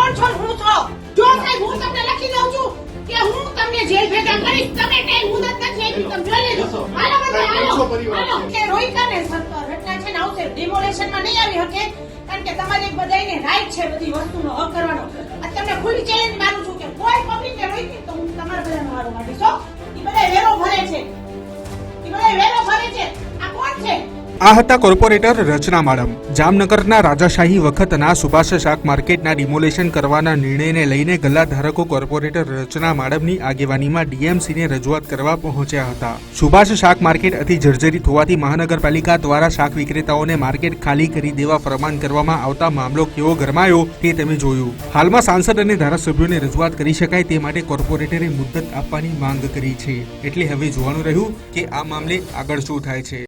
કોણ છો હું છો જો સાહેબ હું તમને લખી દઉં છું કે હું તમને જેલ ભેગા કરીશ. તમે કઈ મુદત નથી આપી તમે જોઈ લેજો. હાલો બધા હાલો. હાલો કે રોહિતા ને ઘટના છે ને આવશે ડિમોલેશનમાં નહીં આવી શકે કારણ કે તમારે બધાને રાઈટ છે બધી વસ્તુનો હક કરવાનો. આ તમને ખુલ્લી ચેલેન્જ માનું છું કે કોઈ પબ્લિક ને રોહિત તો હું તમારા બધાનો હારો માંડીશ આ હતા કોર્પોરેટર રચના માડમ જામનગરના રાજાશાહી વખતના સુભાષ શાક માર્કેટના ડિમોલેશન કરવાના નિર્ણયને લઈને ગલ્લા ધારકો કોર્પોરેટર રચના માડમની આગેવાનીમાં ડીએમસીને રજૂઆત કરવા પહોંચ્યા હતા. સુભાષ શાક માર્કેટ અતિ જર્જરિત હોવાથી મહાનગરપાલિકા દ્વારા શાક વિક્રેતાઓને માર્કેટ ખાલી કરી દેવા ફરમાન કરવામાં આવતા મામલો કેવો ગરમાયો તે તમે જોયું. હાલમાં સાંસદ અને ધારાસભ્યોને રજૂઆત કરી શકાય તે માટે કોર્પોરેટરે મુદ્દત આપવાની માંગ કરી છે. એટલે હવે જોવાનું રહ્યું કે આ મામલે આગળ શું થાય છે.